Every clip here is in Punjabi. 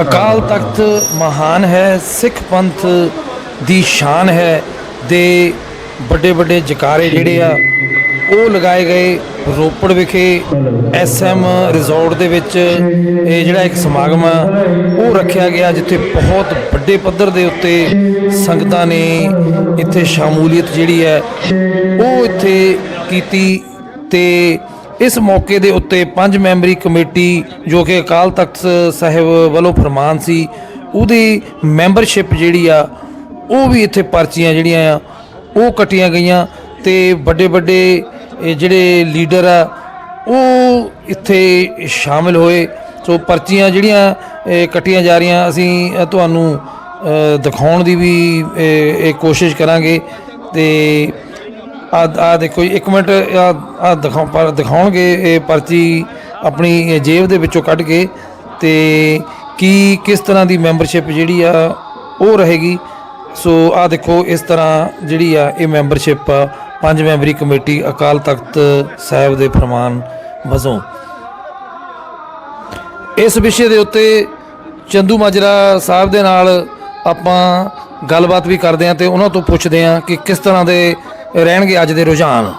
ਅਕਾਲ ਤਖਤ ਮਹਾਨ ਹੈ, ਸਿੱਖ ਪੰਥ ਦੀ ਸ਼ਾਨ ਹੈ ਦੇ ਵੱਡੇ ਵੱਡੇ ਜਕਾਰੇ ਜਿਹੜੇ ਆ, ਉਹ ਲਗਾਏ ਗਏ ਰੋਪੜ ਵਿਖੇ ਐਸਐਮ ਰਿਜ਼ੋਰਟ ਦੇ ਵਿੱਚ। ਇਹ ਜਿਹੜਾ ਇੱਕ ਸਮਾਗਮ ਆ, ਉਹ ਰੱਖਿਆ ਗਿਆ ਜਿੱਥੇ ਬਹੁਤ ਵੱਡੇ ਪੱਧਰ ਦੇ ਉੱਤੇ ਸੰਗਤਾਂ ਨੇ ਇੱਥੇ ਸ਼ਮੂਲੀਅਤ ਜਿਹੜੀ ਹੈ, ਉਹ ਇੱਥੇ ਕੀਤੀ ਤੇ ਇਸ ਮੌਕੇ ਦੇ ਉੱਤੇ ਪੰਜ ਮੈਂਬਰੀ ਕਮੇਟੀ ਜੋ ਕਿ ਅਕਾਲ ਤਖਤ ਸਾਹਿਬ ਵੱਲੋਂ ਫਰਮਾਨ ਸੀ, ਉਹਦੀ ਮੈਂਬਰਸ਼ਿਪ ਜਿਹੜੀ ਆ, ਉਹ ਵੀ ਇੱਥੇ ਪਰਚੀਆਂ ਜਿਹੜੀਆਂ ਆ, ਉਹ ਕੱਟੀਆਂ ਗਈਆਂ ਤੇ ਵੱਡੇ ਵੱਡੇ ਜਿਹੜੇ ਲੀਡਰ ਆ, ਉਹ ਇੱਥੇ ਸ਼ਾਮਿਲ ਹੋਏ। ਸੋ ਪਰਚੀਆਂ ਜਿਹੜੀਆਂ, ਇਹ ਕੱਟੀਆਂ ਜਾ ਰਹੀਆਂ, ਅਸੀਂ ਤੁਹਾਨੂੰ ਦਿਖਾਉਣ ਦੀ ਵੀ ਇਹ ਕੋਸ਼ਿਸ਼ ਕਰਾਂਗੇ ਤੇ ਆ ਆ ਦੇਖੋ ਜੀ, ਇੱਕ ਮਿੰਟ ਆ ਆ ਦਿਖਾਉ ਪਰ ਦਿਖਾਉਣਗੇ ਇਹ ਪਰਚੀ ਆਪਣੀ ਜੇਬ ਦੇ ਵਿੱਚੋਂ ਕੱਢ ਕੇ ਤੇ ਕੀ ਕਿਸ ਤਰ੍ਹਾਂ ਦੀ ਮੈਂਬਰਸ਼ਿਪ ਜਿਹੜੀ ਆ ਉਹ ਰਹੇਗੀ? ਸੋ ਆ ਦੇਖੋ ਇਸ ਤਰ੍ਹਾਂ ਜਿਹੜੀ ਆ ਇਹ ਮੈਂਬਰਸ਼ਿਪ ਆ ਪੰਜ ਮੈਂਬਰੀ ਕਮੇਟੀ ਅਕਾਲ ਤਖਤ ਸਾਹਿਬ ਦੇ ਫਰਮਾਨ ਵਜੋਂ। ਇਸ ਵਿਸ਼ੇ ਦੇ ਉੱਤੇ ਚੰਦੂ ਮਾਜਰਾ ਸਾਹਿਬ ਦੇ ਨਾਲ ਆਪਾਂ ਗੱਲਬਾਤ ਵੀ ਕਰਦੇ ਹਾਂ ਤੇ ਉਹਨਾਂ ਤੋਂ ਪੁੱਛਦੇ ਹਾਂ ਕਿ ਕਿਸ ਤਰ੍ਹਾਂ ਦੇ ਰਹਿਣਗੇ ਅੱਜ ਦੇ ਰੁਝਾਨ।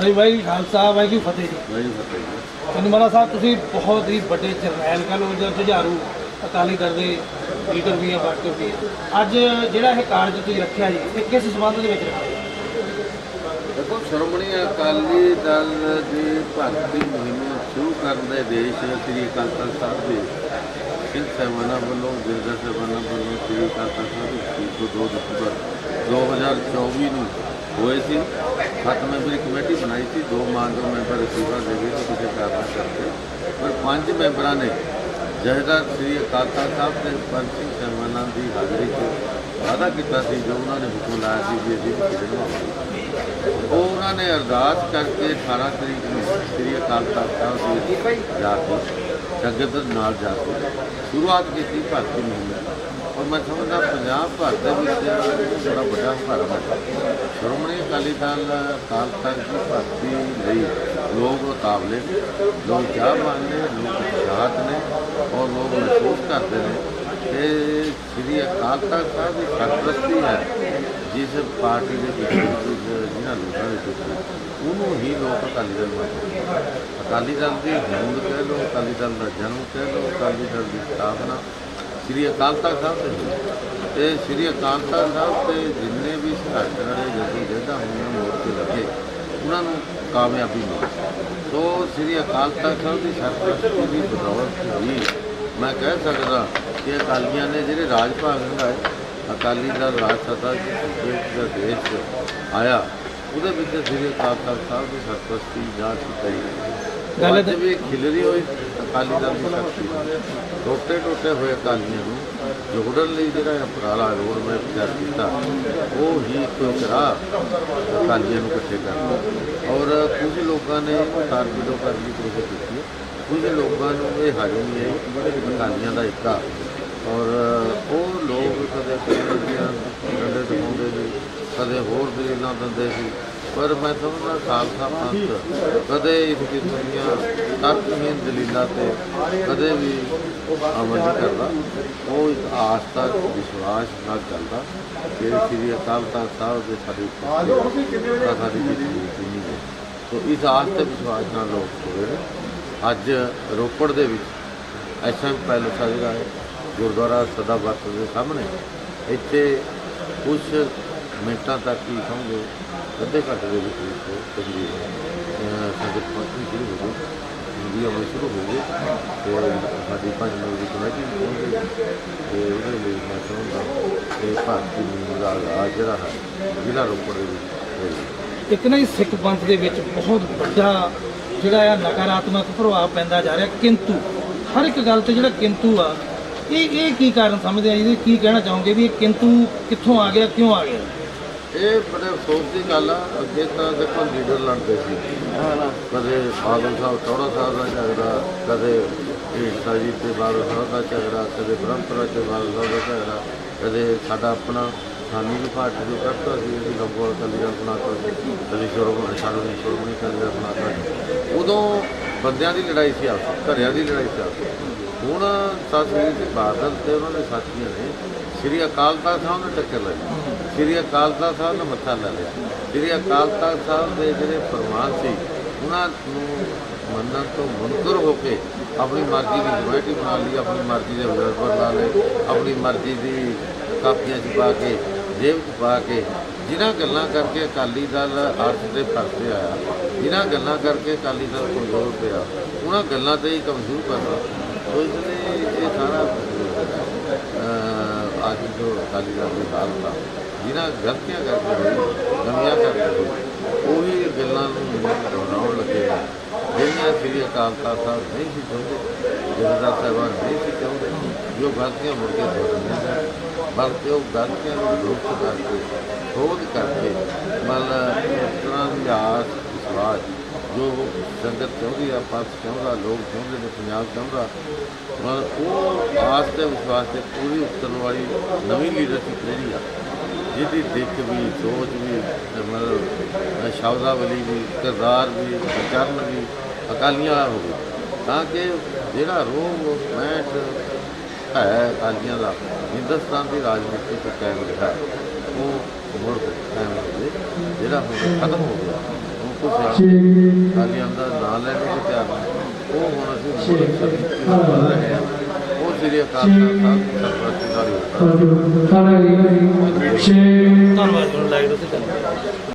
ਸਹੀ ਵਾਹਿਗੁਰੂ ਖਾਲਸਾ ਵਾਹਿਗੁਰੂ ਫਤਿਹ। ਜੀ ਚੰਦਮਾਲਾ ਸਾਹਿਬ ਤੁਸੀਂ ਬਹੁਤ ਹੀ ਵੱਡੇ ਜਰਨੈਲ ਕਹ ਲੋ ਜਾਂ ਜੁਝਾਰੂ ਅਕਾਲੀ ਦਲ ਦੇ ਲੀਡਰ ਵੀ ਆ ਵਰਕਰ ਵੀ ਆ। ਅੱਜ ਜਿਹੜਾ ਇਹ ਕਾਰਜ ਤੁਸੀਂ ਰੱਖਿਆ ਜੀ ਇਹ ਕਿਸ ਸੰਬੰਧ ਦੇ ਵਿੱਚ ਰੱਖਿਆ? ਦੇਖੋ ਸ਼੍ਰੋਮਣੀ ਅਕਾਲੀ ਦਲ ਦੀ ਭਰਤੀ ਮੁਹਿੰਮ ਸ਼ੁਰੂ ਕਰਨ ਦੇ ਦੇਸ਼ ਸ੍ਰੀ ਅਕਾਲ ਤਖਤ ਸਾਹਿਬ ਦੇ ਸਿੰਘ ਸਾਹਿਬਾਨਾਂ ਵੱਲੋਂ ਗਿਰਦਾ ਸਾਹਿਬਾਨਾਂ ਵੱਲੋਂ ਸ੍ਰੀ ਅਕਾਲ ਤਖਤ ਸਾਹਿਬ ਦੀ ਸ਼ਹੀਦੀ ਤੋਂ 2 ਦਸੰਬਰ 2024 ਨੂੰ ਹੋਏ ਸੀ। ਸੱਤ ਮੈਂਬਰੀ ਕਮੇਟੀ ਬਣਾਈ ਸੀ। ਦੋ ਮਾਨਯੋਗ ਮੈਂਬਰ ਅਸਤੀਫਾ ਦੇ ਗਏ ਕਿਸੇ ਕਾਰਨ ਕਰਕੇ। ਪਰ ਪੰਜ ਮੈਂਬਰਾਂ ਨੇ ਜਹੇਦਾਰ ਸ੍ਰੀ ਅਕਾਲ ਤਖਤ ਸਾਹਿਬ ਦੇ ਪੰਜ ਸਿੰਘ ਸਾਹਿਬਾਨਾਂ ਦੀ ਹਾਜ਼ਰੀ 'ਚ ਵਾਅਦਾ ਕੀਤਾ ਸੀ, ਜੋ ਉਹਨਾਂ ਨੇ ਹੁਕਮ ਲਾਇਆ ਸੀ ਵੀ ਅਸੀਂ ਖੇਡਣਾ ਉਹ ਉਹਨਾਂ ਨੇ ਅਰਦਾਸ ਕਰਕੇ 18 ਤਰੀਕ ਨੂੰ ਸ੍ਰੀ ਅਕਾਲ ਤਖਤ ਸਾਹਿਬ ਦੇ ਜਾ ਕੇ ਸੰਗਤ ਦੇ ਨਾਲ ਜਾ ਕੇ ਸ਼ੁਰੂਆਤ ਕੀਤੀ ਭਰਤੀ ਮੁਹਿੰਮ ਔਰ ਮੈਂ ਸਮਝਦਾ ਪੰਜਾਬ ਭਰ ਦੇ ਵਿੱਚ ਬੜਾ ਵੱਡਾ ਭਰਮ ਹੈ ਸ਼੍ਰੋਮਣੀ ਅਕਾਲੀ ਦਲ ਅਕਾਲ ਤਖਤ ਦੀ ਭਰਤੀ ਲਈ ਲੋਕ ਉਤਾਵਲੇ ਨੇ, ਲੋਕ ਚਾਹਵਾਨ ਨੇ ਲੋਕ ਉਤਸ਼ਾਹਤ ਨੇ ਔਰ ਲੋਕ ਮਹਿਸੂਸ ਕਰਦੇ ਨੇ ਇਹ ਸ੍ਰੀ ਅਕਾਲ ਤਖਤ ਸਾਹਿਬ ਦੀ ਸਰਪ੍ਰਸਤੀ ਹੈ। ਜਿਸ ਪਾਰਟੀ ਦੇ ਵਿੱਚ ਜਿਹਨਾਂ ਲੋਕਾਂ ਦੇ ਵਿੱਚ ਉਹਨੂੰ ਹੀ ਲੋਕ ਅਕਾਲੀ ਦਲ ਮੰਨਦੇ ਅਕਾਲੀ ਦਲ ਦੀ ਹੋਂਦ ਕਹਿ ਲਓ, ਅਕਾਲੀ ਦਲ ਦਾ ਜਨਮ ਕਹਿ ਲਓ, ਅਕਾਲੀ ਦਲ ਦੀ ਸਥਾਪਨਾ ਸ੍ਰੀ ਅਕਾਲ ਤਖਤ ਸਾਹਿਬ ਤੇ ਹੋਈ। ਤੇ ਸ੍ਰੀ ਅਕਾਲ ਤਖਤ ਸਾਹਿਬ ਤੇ ਜਿੰਨੇ ਵੀ ਸੰਘਰਸ਼ ਵਾਲੇ ਜਦੋਂ ਜਿਹਦਾ ਹੋਣਾ ਮੋਰਚੇ ਲੱਗੇ, ਉਹਨਾਂ ਨੂੰ ਕਾਮਯਾਬੀ ਮਿਲੀ। ਸੋ ਸ੍ਰੀ ਅਕਾਲ ਤਖਤ ਸਾਹਿਬ ਦੀ ਸਰਪ੍ਰਸਤੀ ਦੀ ਬਦੌਲਤ ਹੀ ਮੈਂ ਕਹਿ ਸਕਦਾ ਕਿ ਅਕਾਲੀਆਂ ਨੇ ਜਿਹੜੇ ਰਾਜ ਭਾਗ ਹੰਗਾਏ ਅਕਾਲੀ ਦਲ ਰਾਜ ਸੱਤਾ ਦੀ ਸੂਬੇ ਦਾ ਦੇਸ਼ ਆਇਆ ਉਹਦੇ ਵਿੱਚ ਸ੍ਰੀ ਅਕਾਲ ਤਖਤ ਸਾਹਿਬ ਦੀ ਸਰਪ੍ਰਸਤੀ ਜਾਂ ਸਿੱਧਾਈ ਗੱਲ ਤਾਂ- ਵੀ ਖਿਲਰੀ ਹੋਈ ਅਕਾਲੀ ਦਲ ਦੀ ਸ਼ਕਤੀ ਟੋਟੇ ਟੋਟੇ ਹੋਏ ਅਕਾਲੀਆਂ ਨੂੰ ਜੋੜਨ ਲਈ ਜਿਹੜਾ ਇਹ ਉਪਰਾਲਾ ਰੋਡ ਮੈਪ ਤਿਆਰ ਕੀਤਾ ਉਹ ਹੀ ਇੱਕ ਰਾਹ ਅਕਾਲੀਆਂ ਨੂੰ ਇਕੱਠੇ ਕਰਨਾ ਔਰ ਕੁਝ ਲੋਕਾਂ ਨੇ ਤਾਰਬਿਦੋ ਕਰਨ ਦੀ ਕੋਸ਼ਿਸ਼ ਕੀਤੀ ਹੈ। ਕੁਝ ਲੋਕਾਂ ਨੂੰ ਇਹ ਹਜਮ ਨਹੀਂ ਆਈ ਅਕਾਲੀਆਂ ਦਾ ਇੱਕਾ ਔਰ ਉਹ ਲੋਕ ਕਦੇ ਕਹਿੰਦੇ ਡੰਡੇ ਦਿਖਾਉਂਦੇ ਸੀ ਕਦੇ ਹੋਰ ਦਲੀਲਾਂ ਦਿੰਦੇ ਸੀ ਪਰ ਮੈਂ ਸਮਝਦਾ ਖਾਲਸਾ ਪੰਥ ਕਦੇ ਇਸ ਕਿਸਮ ਦੀਆਂ ਤਰਕਹੀਨ ਦਲੀਲਾਂ ਤੇ ਕਦੇ ਵੀ ਅਮਲ ਨਹੀਂ ਕਰਦਾ ਉਹ ਇੱਕ ਆਸਥਾ ਵਿਸ਼ਵਾਸ ਨਾਲ ਚੱਲਦਾ ਕਿ ਸ੍ਰੀ ਅਕਾਲ ਤਖਤ ਸਾਹਿਬ ਦੇ ਸਾਡੀ ਸਾਡੀ ਜਿੱਤ ਹੈ ਸੋ ਇਸ ਆਸਥਾ ਤੇ ਵਿਸ਼ਵਾਸ ਨਾਲ ਲੋਕ ਹੋਏ ਨੇ ਅੱਜ ਰੋਪੜ ਦੇ ਵਿੱਚ ਐਸਐਮ ਪੈਲਸ ਆ ਜਿਹੜਾ ਹੈ ਗੁਰਦੁਆਰਾ ਸਦਾ ਵਰਤ ਦੇ ਸਾਹਮਣੇ। ਇੱਥੇ ਕੁਝ ਮਿੰਟਾਂ ਤੱਕ ਹੀ ਸਮਝੋ, ਅੱਧੇ ਘੰਟੇ ਦੇ ਵਿੱਚ ਵਿੱਚ ਤਕਰੀਬਨ ਸੰਗਤ ਪਹੁੰਚਣੀ ਸ਼ੁਰੂ ਹੋ ਗਈ ਹਿੰਦੀ ਅਮਲ ਸ਼ੁਰੂ ਹੋ ਗਏ। ਤੇ ਸਾਡੀ ਪੰਜ ਮਿੰਟ ਦੀ ਕਮੇਟੀ ਵੀ ਪਹੁੰਚ ਗਈ। ਤੇ ਉਹਦੇ ਲਈ ਮੈਂ ਸਮਝਦਾ ਕਿ ਭਾਰਤੀ ਮੁਹਿੰਮ ਦਾ ਆਗਾਜ਼ ਜਿਹੜਾ ਹੈ, ਜ਼ਿਲ੍ਹਾ ਰੋਪੜ ਦੇ ਵਿੱਚ ਹੋਇਆ ਇੱਕ ਨਾ ਹੀ ਸਿੱਖ ਪੰਥ ਦੇ ਵਿੱਚ ਬਹੁਤ ਵੱਡਾ ਜਿਹੜਾ ਆ ਨਕਾਰਾਤਮਕ ਪ੍ਰਭਾਵ ਪੈਂਦਾ ਜਾ ਰਿਹਾ, ਕਿੰਤੂ। ਹਰ ਇੱਕ ਗੱਲ ਤੇ ਜਿਹੜਾ ਕਿੰਤੂ ਆ ਇਹ ਇਹ ਕੀ ਕਾਰਨ ਸਮਝਦੇ ਆ ਇਹਦੇ ਕੀ ਕਹਿਣਾ ਚਾਹੋਗੇ ਵੀ ਇਹ ਕਿੰਤੂ ਕਿੱਥੋਂ ਆ ਗਿਆ, ਕਿਉਂ ਆ ਗਿਆ? ਇਹ ਬੜੇ ਅਫਸੋਸ ਦੀ ਗੱਲ ਆ, ਅੱਗੇ ਤਾਂ ਦੇਖੋ ਲੀਡਰ ਲੜਦੇ ਸੀ। ਕਦੇ ਬਾਦਲ ਸਾਹਿਬ, ਚੌੜਾ ਸਾਹਿਬ ਦਾ ਝਗੜਾ, ਕਦੇ ਢੀਂਡਸਾ ਜੀ ਤੇ ਬਾਦਲ ਸਾਹਿਬ ਦਾ ਝਗੜਾ, ਕਦੇ ਬ੍ਰਹਮਪੁਰਾ ਤੇ ਬਾਦਲ ਸਾਹਿਬ ਦਾ ਝਗੜਾ, ਕਦੇ ਸਾਡਾ ਆਪਣਾ ਸਾਨੀ ਦੀ ਪਾਰਟੀ ਨੂੰ ਕਰਤਾ ਸੀ ਜਿਹੜੀ ਲੰਬੋਲ ਕਲੀਆ ਬਣਾਤਾ ਸੀ ਅਸੀਂ ਸ਼ੁਰੂ ਸਾਨੂੰ ਦੀ ਸ਼ੁਰਮਣੀ ਕਲੀਆ ਬਣਾਤਾ ਉਦੋਂ ਬੰਦਿਆਂ ਦੀ ਲੜਾਈ ਸੀ ਆਪਸ ਘਰਿਆਂ ਦੀ ਲੜਾਈ ਸੀ ਆਪਸ ਹੁਣ ਸਤਿਗੁਰੂ ਜੀ ਬਾਦਲ ਤੇ ਉਹਨਾਂ ਦੇ ਸਾਥੀਆਂ ਨੇ ਸ੍ਰੀ ਅਕਾਲ ਤਖਤ ਸਾਹਿਬ ਨੂੰ ਟੱਕਰ ਲਈ। ਸ੍ਰੀ ਅਕਾਲ ਤਖਤ ਸਾਹਿਬ ਨੇ ਮੱਥਾ ਲਾ ਲਿਆ। ਸ੍ਰੀ ਅਕਾਲ ਤਖਤ ਸਾਹਿਬ ਦੇ ਜਿਹੜੇ ਫਰਮਾਨ ਸੀ, ਉਹਨਾਂ ਨੂੰ ਮੰਨਣ ਤੋਂ ਮੁਨਕਰ ਹੋ ਕੇ ਆਪਣੀ ਮਰਜ਼ੀ ਦੀ ਕਮੇਟੀ ਬਣਾ ਲਈ, ਆਪਣੀ ਮਰਜ਼ੀ ਦੇ ਵਿਰੋਧ ਬਣਾ ਲਏ, ਆਪਣੀ ਮਰਜ਼ੀ ਦੀ ਕਾਪੀਆਂ 'ਚ ਪਾ ਕੇ ਜੇਬ 'ਚ ਪਾ ਕੇ ਜਿਨ੍ਹਾਂ ਗੱਲਾਂ ਕਰਕੇ ਅਕਾਲੀ ਦਲ ਅਰਥ ਦੇ ਫ਼ਰਕ ਆਇਆ ਜਿਨ੍ਹਾਂ ਗੱਲਾਂ ਕਰਕੇ ਅਕਾਲੀ ਦਲ ਕਮਜ਼ੋਰ ਪਿਆ, ਉਹਨਾਂ ਗੱਲਾਂ ਤੇ ਹੀ ਕਮਜ਼ੋਰ ਕਰਨਾ। ਸੋ ਇਸ ਲਈ ਇਹ ਸਾਰਾ ਅੱਜ ਜੋ ਅਕਾਲੀ ਦਲ ਦੀ ਹਾਲਤ ਆ, ਜਿਨ੍ਹਾਂ ਗਲਤੀਆਂ ਕਰਕੇ ਹੋਈ ਕਮੀਆਂ ਕਰਕੇ ਹੋਈ, ਉਹੀ ਗੱਲਾਂ ਨੂੰ ਦੁਹਰਾਉਣ ਲੱਗੇ ਜਿਹੜੀਆਂ ਸ੍ਰੀ ਅਕਾਲ ਤਖਤ ਸਾਹਿਬ, ਨਹੀਂ ਸੀ ਚਾਹੁੰਦੇ। ਜਥੇਦਾਰ ਸਾਹਿਬਾਨ ਨਹੀਂ ਸੀ ਚਾਹੁੰਦੇ। ਜੋ ਗਲਤੀਆਂ ਮੁੜ ਕੇ ਦੁਹਰਾਉਂਦੇ ਬਲਕਿ ਉਹ ਗਲਤੀਆਂ ਨੂੰ ਦੁਰਸਤ ਕਰਕੇ, ਖੋਦ ਕਰਕੇ ਮਤਲਬ ਇਸ ਤਰ੍ਹਾਂ ਦੀ ਆਸ ਵਿਸ਼ਵਾਸ, ਜੋ ਸੰਗਤ ਚਾਹੁੰਦੀ ਆ, ਪੰਥ ਚਾਹੁੰਦਾ, ਲੋਕ ਚਾਹੁੰਦੇ ਨੇ, ਪੰਜਾਬ ਚਾਹੁੰਦਾ ਮਤਲਬ ਉਹ ਆਸ ਤੇ ਵਿਸ਼ਵਾਸ ਤੇ ਪੂਰੀ ਉਤਰਨ ਵਾਲੀ ਨਵੀਂ ਲੀਡਰਸ਼ਿਪ ਜਿਹੜੀ ਆ ਜਿਹਦੀ ਦਿੱਖ ਵੀ, ਸੋਚ ਵੀ ਮਤਲਬ, ਸ਼ਬਦਾਵਲੀ ਵੀ, ਕਿਰਦਾਰ ਵੀ, ਵਿਚਰਨ ਵੀ ਅਕਾਲੀਆਂ ਵਾਲਾ ਹੋਵੇ ਤਾਂ ਕਿ ਜਿਹੜਾ ਰੋਹ ਮੈਟ ਹੈ ਅਕਾਲੀਆਂ ਦਾ ਹਿੰਦੁਸਤਾਨ ਦੀ ਰਾਜਨੀਤੀ ਤੋਂ ਕਾਇਮ ਰਿਹਾ ਉਹ ਮੁੜ ਕਾਇਮ ਹੋਵੇ ਜਿਹੜਾ ਹੁਣ ਖਤਮ ਹੋ ਗਿਆ ਉਹ ਕੁਝ ਅਕਾਲੀਆਂ ਦਾ ਨਾਂ ਲੈਣ ਨੂੰ ਤਿਆਰ ਨਹੀਂ ਉਹ ਹੁਣ ਅਸੀਂ ਮੁੜ ਕਰ ਰਹੇ ਹਾਂ। ਉਹ ਸ੍ਰੀ ਅਕਾਲ ਤਖਤ ਸਰਪ੍ਰਸਤੀ ਦਾ ਹੀ ਹੋਊਗਾ ਧੰਨਵਾਦ। ਉੱਤੇ ਚੱਲ